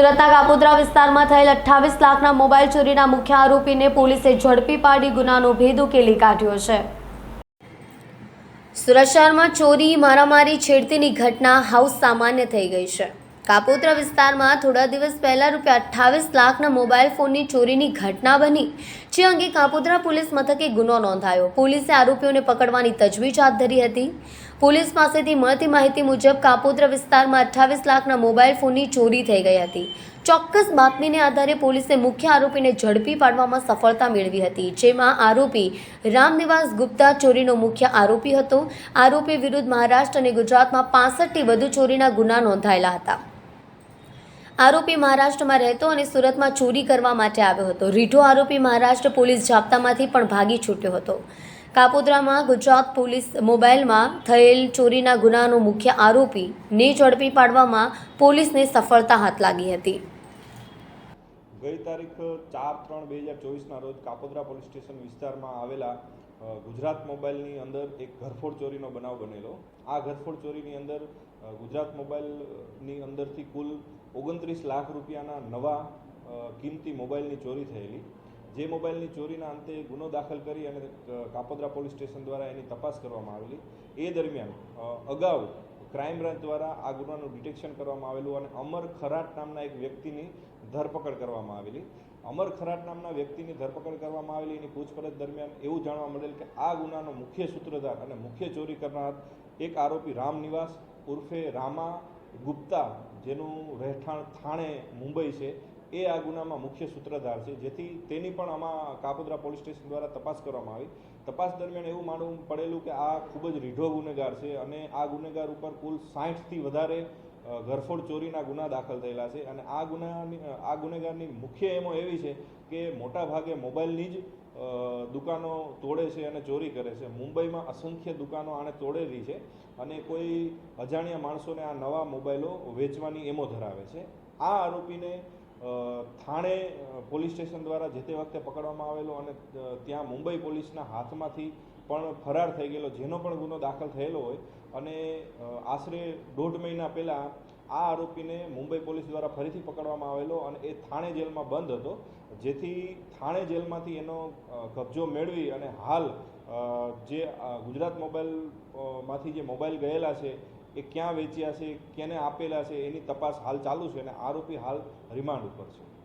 સુરતના કાપોદ્રા વિસ્તારમાં થયેલ અઠ્ઠાવીસ લાખના મોબાઈલ ચોરીના મુખ્ય આરોપીને પોલીસે ઝડપી પાડી ગુનાનો ભેદ ઉકેલી કાઢ્યો છે. સુરત શહેરમાં ચોરી, મારામારી, છેડતીની ઘટના હાઉસ સામાન્ય થઈ ગઈ છે. કાપોદ્રા વિસ્તારમાં થોડા દિવસ પહેલા રૂપિયા અઠ્ઠાવીસ લાખના મોબાઈલ ફોનની ચોરીની ઘટના બની, જે અંગે કાપોત્રા પોલીસ મથકે ગુનો નોંધાયો. પોલીસે આરોપીઓને પકડવાની તજવીજ હાથ ધરી હતી. પોલીસ પાસેથી મળતી માહિતી મુજબ કાપોત્રા વિસ્તારમાં અઠ્ઠાવીસ લાખના મોબાઈલ ફોનની ચોરી થઈ ગઈ હતી. ચોક્કસ બાતમીને આધારે પોલીસે મુખ્ય આરોપીને ઝડપી પાડવામાં સફળતા મેળવી હતી, જેમાં આરોપી રામનિવાસ ગુપ્તા ચોરીનો મુખ્ય આરોપી હતો. આરોપી વિરુદ્ધ મહારાષ્ટ્ર અને ગુજરાતમાં પાસઠથી વધુ ચોરીના ગુના નોંધાયેલા હતા. આરોપી મહારાષ્ટ્રમાં રહેતો અને સુરતમાં ચોરી કરવા માટે આવ્યો હતો. રીઢો આરોપી મહારાષ્ટ્ર પોલીસ જાપ્તામાંથી પણ ભાગી છૂટ્યો હતો. કાપોદ્રામાં ગુજરાત પોલીસ મોબાઈલમાં થયેલ ચોરીના ગુનાનો મુખ્ય આરોપી ને ઝડપી પાડવામાં પોલીસને સફળતા હાથ લાગી હતી. ગઈ તારીખ ચાર ત્રણ બે હજાર ચોવીસના રોજ કાપોદ્રા પોલીસ સ્ટેશન વિસ્તારમાં આવેલા ગુજરાત મોબાઈલની અંદર એક ઘરફોડ ચોરીનો બનાવ બનેલો. આ ઘરફોડ ચોરીની અંદર ગુજરાત મોબાઈલની અંદરથી કુલ ઓગણત્રીસ લાખ રૂપિયાના નવા કિંમતી મોબાઈલની ચોરી થયેલી. જે મોબાઈલની ચોરીના અંતે ગુનો દાખલ કરી અને કાપોદ્રા પોલીસ સ્ટેશન દ્વારા એની તપાસ કરવામાં આવેલી. એ દરમિયાન અગાઉ ક્રાઇમ બ્રાન્ચ દ્વારા આ ગુનાનું ડિટેક્શન કરવામાં આવેલું અને અમર ખરાટ નામના એક વ્યક્તિની ધરપકડ કરવામાં આવેલી. અમર ખરાટ નામના વ્યક્તિની ધરપકડ કરવામાં આવેલી, એની પૂછપરછ દરમિયાન એવું જાણવા મળેલ કે આ ગુનાનો મુખ્ય સૂત્રધાર અને મુખ્ય ચોરી કરનાર એક આરોપી રામ નિવાસ ઉર્ફે રામા ગુપ્તા, જેનું રહેઠાણ થાણે, મુંબઈ છે. એ આ ગુનામાં મુખ્ય સૂત્રધાર છે. જેથી તેની પણ આમાં કાપોદ્રા પોલીસ સ્ટેશન દ્વારા તપાસ કરવામાં આવી. તપાસ દરમિયાન એવું માનવું પડેલું કે આ ખૂબ જ રીઢો ગુનેગાર છે અને આ ગુનેગાર ઉપર કુલ સાઠથી વધારે ઘરફોડ ચોરીના ગુના દાખલ થયેલા છે અને આ ગુનાની આ ગુનેગારની મુખ્ય એમો એવી છે કે મોટા ભાગે મોબાઈલની જ દુકાનો તોડે છે અને ચોરી કરે છે. મુંબઈમાં અસંખ્ય દુકાનો આણે તોડેલી છે અને કોઈ અજાણ્યા માણસોને આ નવા મોબાઈલો વેચવાની એમો ધરાવે છે. આ આરોપીને થાણે પોલીસ સ્ટેશન દ્વારા જે તે વખતે પકડવામાં આવેલો અને ત્યાં મુંબઈ પોલીસના હાથમાંથી પણ ફરાર થઈ ગયેલો, જેનો પણ ગુનો દાખલ થયેલો હોય. અને આશરે દોઢ મહિના પહેલાં આ આરોપીને મુંબઈ પોલીસ દ્વારા ફરીથી પકડવામાં આવેલો અને એ થાણે જેલમાં બંધ હતો. જેથી થાણે જેલમાંથી એનો કબજો મેળવી અને હાલ જે ગુજરાત મોબાઈલમાંથી જે મોબાઈલ ગયેલા છે એ ક્યાં વેચ્યા છે, કેને આપેલા છે, એની તપાસ હાલ ચાલુ છે અને આરોપી હાલ રિમાન્ડ ઉપર છે.